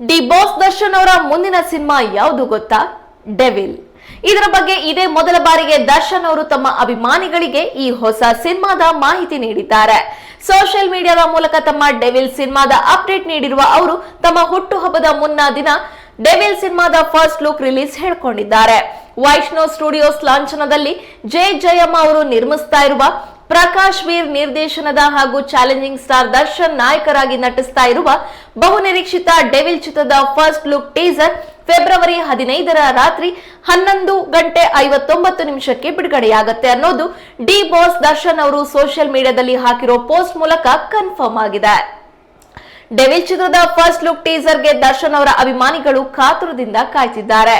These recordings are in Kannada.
ಡಿ ಬಾಸ್ ದರ್ಶನ್ ಅವರ ಮುಂದಿನ ಸಿನಿಮಾ ಯಾವುದು ಗೊತ್ತಾ? ಡೆವಿಲ್. ಇದರ ಬಗ್ಗೆ ಇದೇ ಮೊದಲ ಬಾರಿಗೆ ದರ್ಶನ್ ಅವರು ತಮ್ಮ ಅಭಿಮಾನಿಗಳಿಗೆ ಈ ಹೊಸ ಸಿನಿಮಾದ ಮಾಹಿತಿ ನೀಡಿದ್ದಾರೆ. ಸೋಷಿಯಲ್ ಮೀಡಿಯಾದ ಮೂಲಕ ತಮ್ಮ ಡೆವಿಲ್ ಸಿನಿಮಾದ ಅಪ್ಡೇಟ್ ನೀಡಿರುವ ಅವರು ತಮ್ಮ ಹುಟ್ಟುಹಬ್ಬದ ಮುನ್ನ ದಿನ ಡೆವಿಲ್ ಸಿನಿಮಾದ ಫಸ್ಟ್ ಲುಕ್ ರಿಲೀಸ್ ಹೇಳ್ಕೊಂಡಿದ್ದಾರೆ. ವೈಷ್ಣವ್ ಸ್ಟುಡಿಯೋಸ್ ಲಾಂಛನದಲ್ಲಿ ಜೆ ಜಯಮ್ಮ ಅವರು ನಿರ್ಮಿಸ್ತಾ ಇರುವ ಪ್ರಕಾಶ್ ವೀರ್ ನಿರ್ದೇಶನದ ಹಾಗೂ ಚಾಲೆಂಜಿಂಗ್ ಸ್ಟಾರ್ ದರ್ಶನ್ ನಾಯಕರಾಗಿ ನಟಿಸ್ತಾ ಇರುವ ಬಹುನಿರೀಕ್ಷಿತ ಡೆವಿಲ್ ಚಿತ್ರದ ಫಸ್ಟ್ ಲುಕ್ ಟೀಸರ್ ಫೆಬ್ರವರಿ ಹದಿನೈದರ ರಾತ್ರಿ ಹನ್ನೊಂದು ಗಂಟೆ ಐವತ್ತೊಂಬತ್ತು ನಿಮಿಷಕ್ಕೆ ಬಿಡುಗಡೆಯಾಗುತ್ತೆ ಅನ್ನೋದು ಡಿ ಬಾಸ್ ದರ್ಶನ್ ಅವರು ಸೋಷಿಯಲ್ ಮೀಡಿಯಾದಲ್ಲಿ ಹಾಕಿರೋ ಪೋಸ್ಟ್ ಮೂಲಕ ಕನ್ಫರ್ಮ್ ಆಗಿದೆ. ಡೆವಿಲ್ ಚಿತ್ರದ ಫಸ್ಟ್ ಲುಕ್ ಟೀಸರ್ಗೆ ದರ್ಶನ್ ಅವರ ಅಭಿಮಾನಿಗಳು ಕಾತುರದಿಂದ ಕಾಯ್ತಿದ್ದಾರೆ.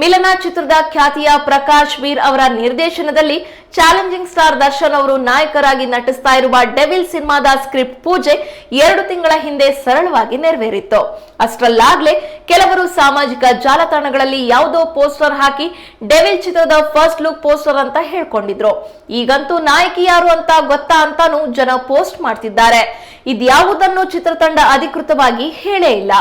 ಮಿಲನ ಚಿತ್ರದ ಖ್ಯಾತಿಯ ಪ್ರಕಾಶ್ ವೀರ್ ಅವರ ನಿರ್ದೇಶನದಲ್ಲಿ ಚಾಲೆಂಜಿಂಗ್ ಸ್ಟಾರ್ ದರ್ಶನ್ ಅವರು ನಾಯಕರಾಗಿ ನಟಿಸ್ತಾ ಇರುವ ಡೆವಿಲ್ ಸಿನಿಮಾದ ಸ್ಕ್ರಿಪ್ಟ್ ಪೂಜೆ ಎರಡು ತಿಂಗಳ ಹಿಂದೆ ಸರಳವಾಗಿ ನೆರವೇರಿತ್ತು. ಅಷ್ಟರಲ್ಲಾಗಲೇ ಕೆಲವರು ಸಾಮಾಜಿಕ ಜಾಲತಾಣಗಳಲ್ಲಿ ಯಾವುದೋ ಪೋಸ್ಟರ್ ಹಾಕಿ ಡೆವಿಲ್ ಚಿತ್ರದ ಫಸ್ಟ್ ಲುಕ್ ಪೋಸ್ಟರ್ ಅಂತ ಹೇಳ್ಕೊಂಡಿದ್ರು. ಈಗಂತೂ ನಾಯಕಿ ಯಾರು ಅಂತ ಗೊತ್ತಾ ಅಂತಾನೂ ಜನ ಪೋಸ್ಟ್ ಮಾಡ್ತಿದ್ದಾರೆ. ಇದ್ಯಾವುದನ್ನು ಚಿತ್ರತಂಡ ಅಧಿಕೃತವಾಗಿ ಹೇಳೇ ಇಲ್ಲ.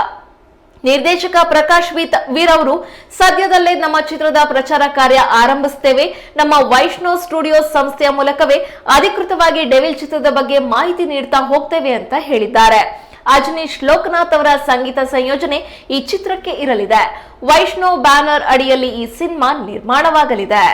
ನಿರ್ದೇಶಕ ಪ್ರಕಾಶ್ ವೀರ್ ಅವರು, ಸದ್ಯದಲ್ಲೇ ನಮ್ಮ ಚಿತ್ರದ ಪ್ರಚಾರ ಕಾರ್ಯ ಆರಂಭಿಸುತ್ತೇವೆ. ನಮ್ಮ ವೈಷ್ಣೋ ಸ್ಟುಡಿಯೋಸ್ ಸಂಸ್ಥೆಯ ಮೂಲಕವೇ ಅಧಿಕೃತವಾಗಿ ಡೆವಿಲ್ ಚಿತ್ರದ ಬಗ್ಗೆ ಮಾಹಿತಿ ನೀಡ್ತಾ ಹೋಗ್ತೇವೆ ಅಂತ ಹೇಳಿದ್ದಾರೆ. ಅಜನೀಶ್ ಲೋಕನಾಥ್ ಅವರ ಸಂಗೀತ ಸಂಯೋಜನೆ ಈ ಚಿತ್ರಕ್ಕೆ ಇರಲಿದೆ. ವೈಷ್ಣೋ ಬ್ಯಾನರ್ ಅಡಿಯಲ್ಲಿ ಈ ಸಿನಿಮಾ ನಿರ್ಮಾಣವಾಗಲಿದೆ.